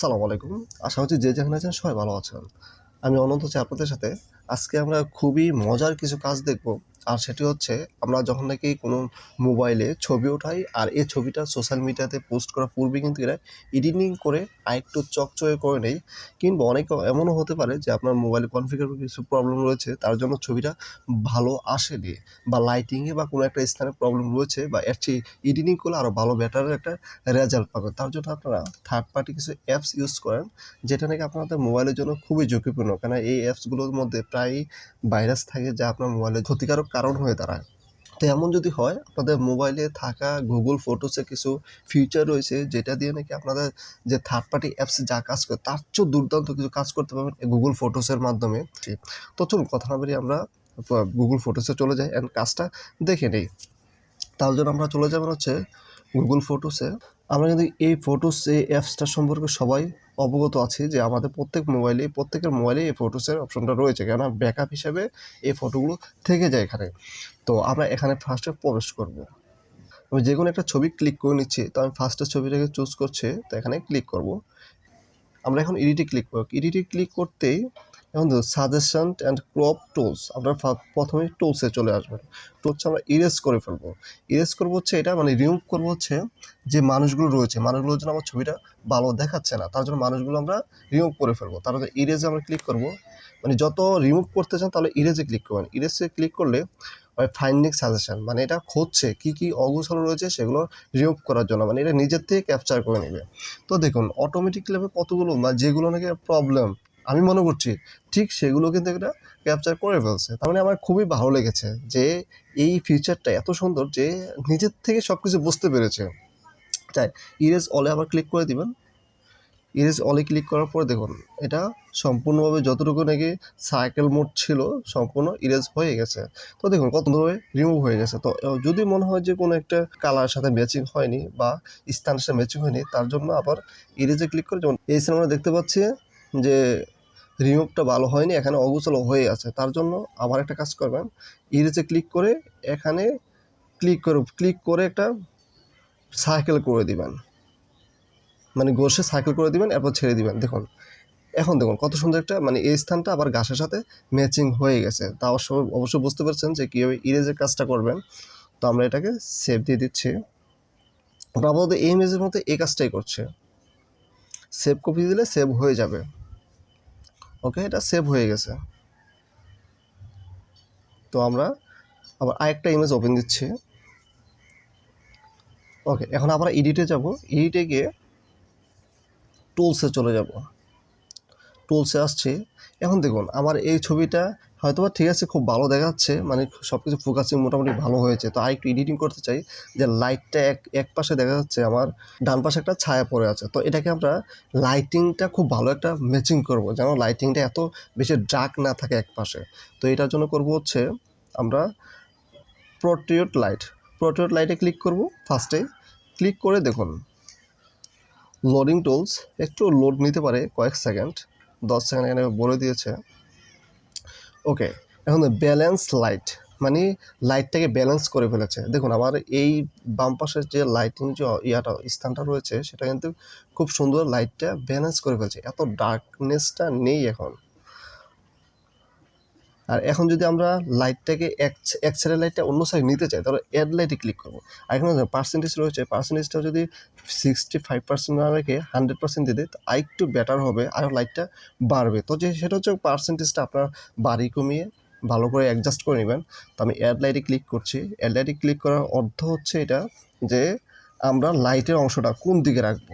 সালাম আলাইকুম। আশা করছি যে যেখানে আছেন সবাই ভালো আছেন। আমি অনন্ত চাই আপনাদের সাথে আজকে আমরা খুবই মজার কিছু কাজ দেখব। আর সেটি হচ্ছে, আমরা যখন নাকি কোনো মোবাইলে ছবি ওঠাই, আর এই ছবিটা সোশ্যাল মিডিয়াতে পোস্ট করার পূর্বে কিন্তু এরা এডিটিং করে আরেকটু চকচকে করে নেই কিংবা অনেক এমনও হতে পারে যে আপনার মোবাইলে কনফিগার কিছু প্রবলেম রয়েছে, তার জন্য ছবিটা ভালো আসেনি। বা লাইটিংয়ে বা কোনো একটা স্থানে প্রবলেম রয়েছে, বা এর চেয়ে এডিটিং করলে আরও ভালো বেটার একটা রেজাল্ট পাবেন। তার জন্য আপনারা থার্ড পার্টি কিছু অ্যাপস ইউজ করেন, যেটা নাকি আপনাদের মোবাইলের জন্য খুবই ঝুঁকিপূর্ণ। কেন এই অ্যাপসগুলোর মধ্যে প্রায়ই ভাইরাস থাকে যা আপনার মোবাইলের ক্ষতিকারক কারণ হয়ে দাঁড়ায়। তো এমন যদি হয় আপনাদের মোবাইলে থাকা গুগল ফটোসে কিছু ফিউচার রয়েছে যেটা দিয়ে নাকি আপনাদের যে থার্ড পার্টি অ্যাপস যা কাজ করে তার চেয়েও দুর্দান্ত কিছু কাজ করতে পারবেন গুগল ফটোসের মাধ্যমে। তো চলুন কথা না বেরিয়ে আমরা গুগল ফটোসে চলে যাই অ্যান্ড কাজটা দেখে নিই। তার জন্য আমরা চলে যাবেন হচ্ছে গুগল ফটোসে আমরা কিন্তু এই ফটোস এই অ্যাপসটা সম্পর্কে সবাই অবগত আছি যে আমাদের প্রত্যেক মোবাইলে প্রত্যেকের মোবাইলে এই ফটোসের অপশনটা রয়েছে। কেননা ব্যাকআপ হিসাবে এই ফটোগুলো থেকে যায় এখানে। তো আমরা এখানে ফার্স্টে প্রবেশ করব। আমি যে কোনো একটা ছবি ক্লিক করে নিচ্ছি, তো আমি ফার্স্টের ছবিটাকে চুজ করছে, তো এখানে ক্লিক করব। আমরা এখন এডিটে ক্লিক করব। এডিটে ক্লিক করতেই এখন সাজেশন অ্যান্ড ক্রপ টুলস ফা- প্রথমে টুলসে চলে আসবেন। টুলস আমরা ইরেজ করে ফেলব। ইরেজ করব হচ্ছে এটা মানে রিমুভ করব হচ্ছে যে মানুষগুলো রয়েছে। মানুষগুলোর জন্য আমার ছবিটা ভালো দেখাচ্ছে না। তার জন্য মানুষগুলো আমরা রিমুভ করে ফেলব। তারপরে ইরেজে আমরা ক্লিক করব। মানে যত রিমুভ করতে চান তাহলে ইরেজে ক্লিক করবেন। ইরেজে ক্লিক করলে ফাইন্ডিং সাজেশন মানে এটা খুঁজছে কী কী অগোছালো রয়েছে সেগুলো রিমুভ করার জন্য। মানে এটা নিজের থেকে ক্যাপচার করে নেবে। তো দেখুন অটোমেটিকলি কতগুলো মানে যেগুলো নাকি প্রবলেম আমি মনে করছি ঠিক সেগুলো কিন্তু এটা ক্যাপচার করে ফেলছে। তার মানে আমার খুবই ভালো লেগেছে যে এই ফিচারটা এত সুন্দর যে নিজের থেকে সব কিছু বুঝতে পেরেছে। তাই ইরেজ অলে আবার ক্লিক করে দিবেন। ইরেজ অলে ক্লিক করার পরে দেখুন, এটা সম্পূর্ণভাবে যতটুকু নাকি সাইকেল মোড ছিল সম্পূর্ণ ইরেজ হয়ে গেছে। তো দেখুন কতভাবে রিমুভ হয়ে গেছে। তো যদি মনে হয় যে কোনো একটা কালার সাথে ম্যাচিং হয়নি বা স্থানের সাথে ম্যাচিং হয়নি, তার জন্য আবার ইরেজে ক্লিক করে যেমন এই সিনেমা দেখতে পাচ্ছি যে রিমুভটা ভালো হয়নি, এখানে অগোছালো হয়ে আছে। তার জন্য আবার একটা কাজ করবেন ইরেজে ক্লিক করে এখানে ক্লিক করে ক্লিক করে একটা সাইকেল করে দিবেন। মানে গোসে সাইকেল করে দিবেন, এরপর ছেড়ে দিবেন। দেখুন, এখন দেখুন কত সুন্দর একটা মানে এই স্থানটা আবার ঘাসের সাথে ম্যাচিং হয়ে গেছে। তা অবশ্য অবশ্যই বুঝতে পারছেন যে কীভাবে ইরেজের কাজটা করবেন। তো আমরা এটাকে সেভ দিয়ে দিচ্ছি। আপাতত এই ইমেজের মধ্যে এই কাজটাই করছে। সেভ কপি দিলে সেভ হয়ে যাবে। ওকে এটা সেভ হয়ে গেছে। তো আমরা আবার আরেকটা ইমেজ ওপেন দিচ্ছি। ওকে এখন আমরা এডিটে যাব। এডিটে গিয়ে টুলসে চলে যাব। টুলসে আসছে। এখন দেখুন, আমার এই ছবিটা হয়তো বা ঠিক আছে, খুব ভালো দেখাচ্ছে মানে সব কিছু ফোকাসিং মোটামুটি ভালো হয়েছে। তো আরেকটু এডিটিং করতে চাই, যে লাইটটা এক এক পাশে দেখা যাচ্ছে, আমার ডান পাশে একটা ছায়া পড়ে আছে। তো এটাকে আমরা লাইটিংটা খুব ভালো একটা ম্যাচিং করব, যেন লাইটিংটা এত বেশি ডার্ক না থাকে এক পাশে। তো এটার জন্য করব হচ্ছে, আমরা প্রোটিউট লাইট প্রোটিউট লাইটে ক্লিক করব ফার্স্টে ক্লিক করে দেখুন লোডিং টুলস একটু লোড নিতে পারে কয়েক সেকেন্ড দশ সেকেন্ড এখানে বলে দিয়েছে। ওকে এখন ব্যালেন্স লাইট মানে লাইটটাকে ব্যালেন্স করে ফেলেছে। দেখুন আমার এই বাম পাশের যে লাইটিং যে ইয়াটা, স্থানটা রয়েছে, সেটা কিন্তু খুব সুন্দর লাইটটা ব্যালেন্স করে ফেলছে। এত ডার্কনেসটা নেই এখন। আর এখন যদি আমরা লাইটটাকে এক এক সাইডের লাইটটা অন্য সাইড নিতে চাই, তাহলে অ্যাড লাইটে ক্লিক করব। আর এখানে পার্সেন্টেজ রয়েছে পার্সেন্টেজটা যদি সিক্সটি ফাইভ পার্সেন্ট না রেখে হান্ড্রেড পার্সেন্ট দিতে তো আরেকটু বেটার হবে, আর লাইটটা বাড়বে। তো যে সেটা হচ্ছে পার্সেন্টেজটা আপনার বাড়ি কমিয়ে ভালো করে অ্যাডজাস্ট করে নেবেন। তো আমি অ্যাড লাইটে ক্লিক করছি। অ্যাড লাইটে ক্লিক করার অর্থ হচ্ছে এটা যে আমরা লাইটের অংশটা কোন দিকে রাখব?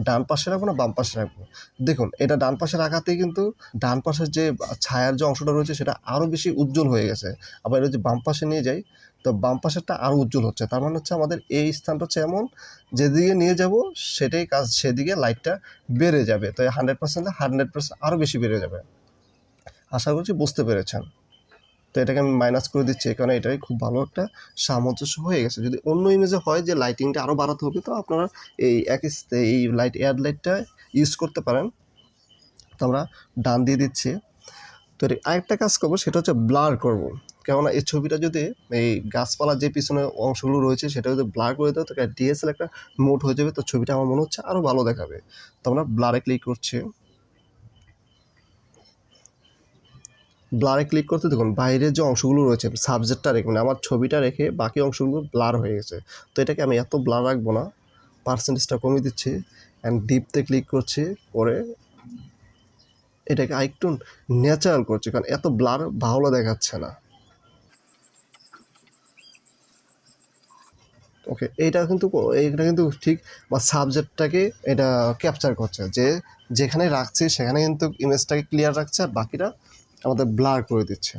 ডান পাশে রাখব না বাম পাশে রাখব? দেখুন, এটা ডান পাশে রাখাতেই কিন্তু ডান পাশের যে ছায়ার যে অংশটা রয়েছে, সেটা আরও বেশি উজ্জ্বল হয়ে গেছে। আবার এটা যদি বাম পাশে নিয়ে যাই, তো বাম পাশেরটা আরও উজ্জ্বল হচ্ছে। তার মানে হচ্ছে আমাদের এই স্থানটা হচ্ছে এমন, যেদিকে নিয়ে যাব, সেটাই কাজ, সেদিকে লাইটটা বেড়ে যাবে। তো হান্ড্রেড পার্সেন্ট হান্ড্রেড পার্সেন্ট আরও বেশি বেড়ে যাবে। আশা করছি বুঝতে পেরেছেন। তো এটাকে আমি মাইনাস করে দিচ্ছি কারণ এটাই খুব ভালো একটা সামঞ্জস্য হয়ে গেছে। যদি অন্য ইমেজে হয় যে লাইটিংটা আরও বাড়াতে হবে, তো আপনারা এই এক এই লাইট এয়ার লাইটটা ইউজ করতে পারেন। তো আমরা ডান দিয়ে দিচ্ছি। তো আরেকটা কাজ করব, সেটা হচ্ছে ব্লার করব। কেননা এই ছবিটা যদি এই গাছপালার যে পিছনে অংশগুলো রয়েছে, সেটা যদি ব্লার করে দেয় তো ডিএসএল একটা মোট হয়ে যাবে, তো ছবিটা আমার মনে হচ্ছে আরও ভালো দেখাবে। তো আমরা ব্লারে ক্লিক করছি। ব্লারে ক্লিক করতে দেখুন বাইরের যে অংশগুলো রয়েছে সাবজেক্টটা রেখে মানে আমার ছবিটা রেখে বাকি অংশগুলো ব্লার হয়ে গেছে। তো এটাকে আমি এত ব্লার রাখব না পার্সেন্টেজটা কমিয়ে দিচ্ছি অ্যান্ড ডিপতে ক্লিক করছি, করে এটাকে আরেকটু ন্যাচারাল করছি, কারণ এত ব্লার ভালো দেখাচ্ছে না। ওকে এইটা কিন্তু এইটা কিন্তু ঠিক, বা সাবজেক্টটাকে এটা ক্যাপচার করছে, যে যেখানে রাখছি সেখানে কিন্তু ইমেজটাকে ক্লিয়ার রাখছে, আর বাকিটা আমাদের ব্লার করে দিচ্ছে।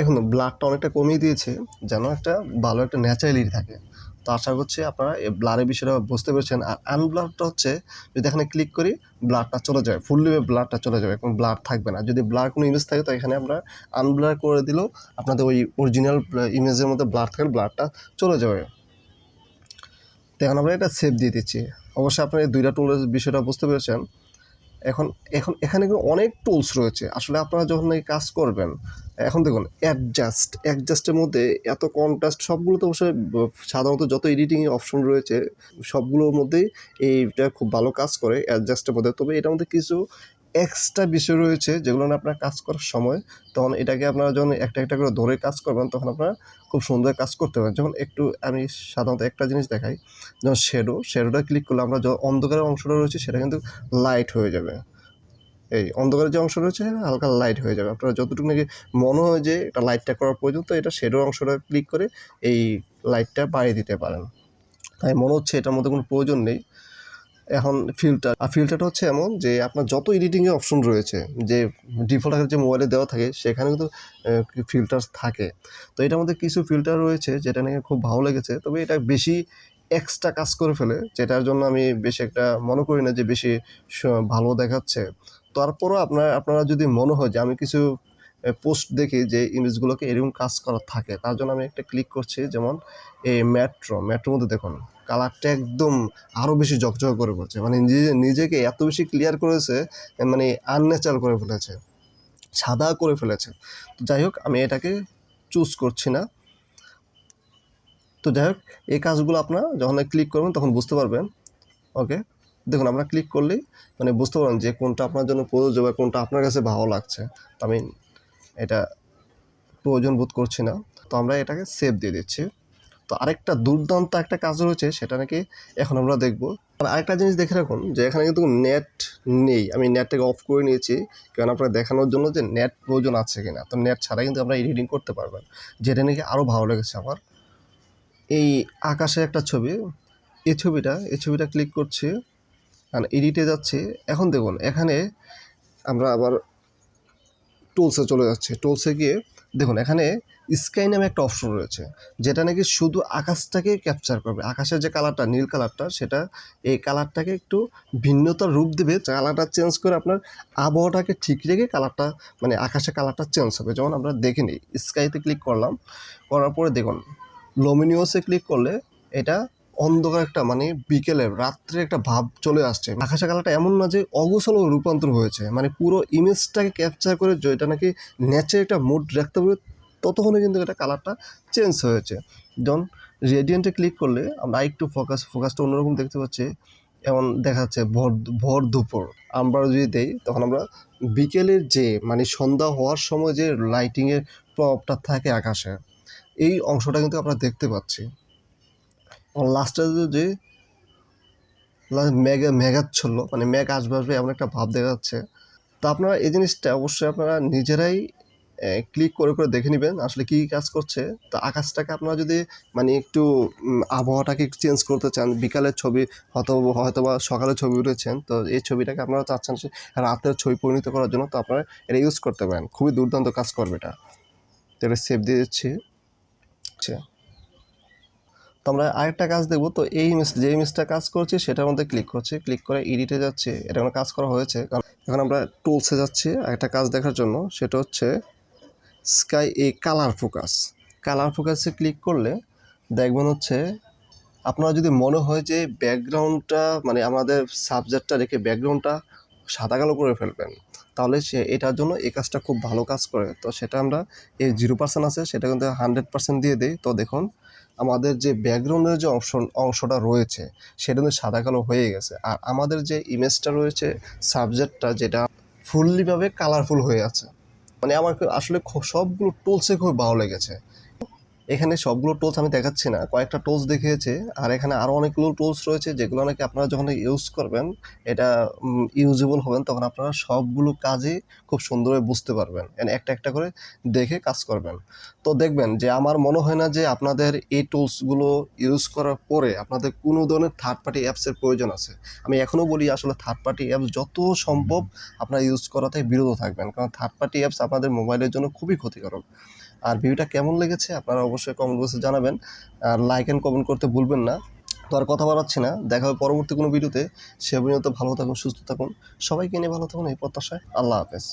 এখন ব্লারটা অনেকটা কমিয়ে দিয়েছে, যেন একটা ভালো একটা ন্যাচারালি থাকে। তো আশা করছি আপনারা এই ব্লারের বিষয়টা বুঝতে পেরেছেন। আর আনব্লারটা হচ্ছে, যদি এখানে ক্লিক করি, ব্লারটা চলে যাবে। ফুললি ব্লারটা চলে যাবে এখন ব্লার থাকবে না। যদি ব্লার কোনো ইমেজ থাকে, তো এখানে আমরা আনব্লার করে দিলেও আপনাদের ওই অরিজিনাল ইমেজের মধ্যে ব্লার থাকলে ব্লারটা চলে যাবে। তো এখন আমরা এটা সেভ দিয়ে দিচ্ছি। অবশ্যই আপনারা এই দুইটা টুলের বিষয়টা বুঝতে পেরেছেন। এখন এখন এখানে কিন্তু অনেক টুলস রয়েছে। আসলে আপনারা যখন এই কাজ করবেন, এখন দেখুন অ্যাডজাস্ট অ্যাডজাস্টের মধ্যে এত কন্ট্রাস্ট সবগুলো তো অবশ্যই, সাধারণত যত এডিটিং অপশন রয়েছে, সবগুলোর মধ্যেই এইটা খুব ভালো কাজ করে অ্যাডজাস্টের মধ্যে। তবে এটার মধ্যে কিছু এক্সট্রা বিষয় রয়েছে, যেগুলো না আপনার কাজ করার সময়, তখন এটাকে আপনারা যখন একটা একটা করে ধরে কাজ করবেন, তখন আপনারা খুব সুন্দর কাজ করতে পারেন। যখন একটু আমি সাধারণত একটা জিনিস দেখাই, যেমন শেডো শেডোটা ক্লিক করলে আমরা যখন অন্ধকারের অংশটা রয়েছে, সেটা কিন্তু লাইট হয়ে যাবে। এই অন্ধকারের যে অংশ রয়েছে হালকা লাইট হয়ে যাবে। আপনারা যতটুকু নাকি মনে হয় যে এটা লাইটটা করার প্রয়োজন, তো এটা শেডোর অংশটা ক্লিক করে এই লাইটটা বাড়িয়ে দিতে পারেন। তাই মনে হচ্ছে এটার মধ্যে কোনো প্রয়োজন নেই। এখন ফিল্টার আর ফিল্টারটা হচ্ছে এমন যে আপনার যত এডিটিংয়ের অপশন রয়েছে, যে ডিফল্ট আকারে যে মোবাইলে দেওয়া থাকে, সেখানে কিন্তু ফিল্টার থাকে। তো এটার মধ্যে কিছু ফিল্টার রয়েছে যেটা নাকি খুব ভালো লেগেছে। তবে এটা বেশি এক্সট্রা কাজ করে ফেলে, যেটার জন্য আমি বেশি একটা মনে করি না যে বেশি ভালো দেখাচ্ছে। তারপরও আপনার, আপনারা যদি মনে হয় যে আমি কিছু পোস্ট দেখি যে ইমেজগুলোকে এরকম কাজ করা থাকে, তার জন্য আমি একটা ক্লিক করছি, যেমন এই মেট্রো মেট্রোর মধ্যে দেখুন। কালারটা একদম আরও বেশি ঝকঝক করে পড়ছে মানে নিজে নিজেকে এত বেশি ক্লিয়ার করেছে মানে আনন্যাচারাল করে ফেলেছে, সাদা করে ফেলেছে। তো যাই হোক, আমি এটাকে চুজ করছি না। তো যাই হোক, এই কাজগুলো আপনারা যখন ক্লিক করবেন, তখন বুঝতে পারবেন। ওকে দেখুন, আমরা ক্লিক করলেই মানে বুঝতে পারবেন যে কোনটা আপনার জন্য প্রযোজ্য বা কোনটা আপনার কাছে ভালো লাগছে। তো আমি এটা প্রয়োজন বোধ করছি না। তো আমরা এটাকে সেভ দিয়ে দিচ্ছি। তো আরেকটা দুর্দান্ত একটা কাজ রয়েছে, সেটা নাকি এখন আমরা দেখব। আর আরেকটা জিনিস দেখে রাখুন যে এখানে কিন্তু নেট নেই। আমি নেটটাকে অফ করে নিয়েছি, কারণ আপনার দেখানোর জন্য যে নেট প্রয়োজন আছে কিনা। তো নেট ছাড়া কিন্তু আমরা এডিটিং করতে পারবেন। যেটা নাকি আরও ভালো লেগেছে আমার। এই আকাশে একটা ছবি, এই ছবিটা এই ছবিটা ক্লিক করছি, আর এডিটে যাচ্ছি। এখন দেখুন, এখানে আমরা আবার টুলসে চলে যাচ্ছে। টুলসে গিয়ে দেখুন, এখানে স্কাই নামে একটা অপশন রয়েছে, যেটা নাকি শুধু আকাশটাকে ক্যাপচার করবে। আকাশের যে কালারটা নীল কালারটা সেটা এই কালারটাকে একটু ভিন্নতার রূপ দেবে। কালারটা চেঞ্জ করে আপনার আবহাওয়াটাকে ঠিক রেখে কালারটা মানে আকাশের কালারটা চেঞ্জ হবে। যেমন আমরা দেখে নিই স্কাইতে ক্লিক করলাম, করার পরে দেখুন লোমিনিওসে ক্লিক করলে এটা অন্ধকার একটা মানে বিকেলে, রাত্রে একটা ভাব চলে আসছে। আকাশের কালারটা এমন না যে অগোছল রূপান্তর হয়েছে। মানে পুরো ইমেজটাকে ক্যাপচার করে যেটা নাকি ন্যাচারাল একটা মুড রাখতে হবে ততক্ষণে কিন্তু এটা কালারটা চেঞ্জ হয়েছে। যেমন রেডিয়েন্টে ক্লিক করলে আমরা একটু ফোকাস ফোকাসটা অন্যরকম দেখতে পাচ্ছি। এমন দেখা যাচ্ছে ভর ভর দুপুর। আমরা যদি দেই, তখন আমরা বিকেলের যে মানে সন্ধ্যা হওয়ার সময় যে লাইটিংয়ের প্রভাবটা থাকে আকাশে, এই অংশটা কিন্তু আমরা দেখতে পাচ্ছি। লাস্টে যে লাস্ট মেঘে মেঘাচ্ছন্ন মানে মেঘ আসবে আসবে এমন একটা ভাব দেখা যাচ্ছে। তো আপনারা এই জিনিসটা অবশ্যই আপনারা নিজেরাই ক্লিক করে করে দেখে নেবেন আসলে কী কাজ করছে। তো আকাশটাকে আপনারা যদি মানে একটু আবহাওয়াটাকে চেঞ্জ করতে চান, বিকালের ছবি হয়তো হয়তো বা সকালের ছবি উঠেছেন, তো এই ছবিটাকে আপনারা চাচ্ছেন রাতের ছবি পরিণত করার জন্য, তো আপনারা এটা ইউজ করতে পারেন। খুবই দুর্দান্ত কাজ করবে এটা। তো এটা সেভ দিয়ে দিচ্ছি। আচ্ছা। তো আমরা আরেকটা কাজ দেখব। তো এই ইমেজ যে ইমেজটা কাজ করছি, সেটার মধ্যে ক্লিক করছি। ক্লিক করে এডিটে যাচ্ছে। এটা কোনো কাজ করা হয়েছে। কারণ এখন আমরা টুলসে যাচ্ছি আরেকটা কাজ দেখার জন্য। সেটা হচ্ছে sky a colour focus colour ফোকাসে click করলে দেখবেন হচ্ছে আপনার যদি মনে হয় যে ব্যাকগ্রাউন্ডটা মানে আমাদের সাবজেক্টটা রেখে ব্যাকগ্রাউন্ডটা সাদা কালো করে ফেলবেন, তাহলে সে এটার জন্য এই কাজটা খুব ভালো কাজ করে। তো সেটা আমরা, এই জিরো পার্সেন্ট আছে, সেটা কিন্তু হান্ড্রেড পার্সেন্ট দিয়ে দিই। তো দেখুন আমাদের যে ব্যাকগ্রাউন্ডের যে অংশ অংশটা রয়েছে, সেটা কিন্তু সাদা কালো হয়ে গেছে। আর আমাদের যে ইমেজটা রয়েছে সাবজেক্টটা যেটা ফুললিভাবে কালারফুল হয়ে আছে। মানে আমার আসলে সবগুলো টুলসে খুব ভালো লেগেছে। এখানে সবগুলো টুলস আমি দেখাচ্ছি না। কয়েকটা টুলস দেখিয়েছে, আর এখানে আরও অনেকগুলো টুলস রয়েছে, যেগুলো নাকি আপনারা যখন ইউজ করবেন, এটা ইউজেবল হবেন, তখন আপনারা সবগুলো কাজই খুব সুন্দরভাবে বুঝতে পারবেন। একটা একটা করে দেখে কাজ করবেন। তো দেখবেন যে আমার মনে হয় না যে আপনাদের এই টুলসগুলো ইউজ করার পরে আপনাদের কোনো ধরনের থার্ড পার্টি অ্যাপসের প্রয়োজন আছে। আমি এখনও বলি, আসলে থার্ড পার্টি অ্যাপস যত সম্ভব আপনারা ইউজ করাতে বিরত থাকবেন। কারণ থার্ড পার্টি অ্যাপস আপনাদের মোবাইলের জন্য খুবই ক্ষতিকারক। আর ভিডিওটা কেমন লেগেছে আপনারা অবশ্যই কমেন্ট বক্সে জানাবেন। আর লাইক অ্যান্ড কমেন্ট করতে ভুলবেন না। তো আর কথা বাড়াচ্ছি না। দেখা হবে পরবর্তী কোনো ভিডিওতে। সে পর্যন্ত ভালো থাকুন, সুস্থ থাকুন। সবাইকে নিয়ে ভালো থাকুন এই প্রত্যাশায়। আল্লাহ হাফেজ।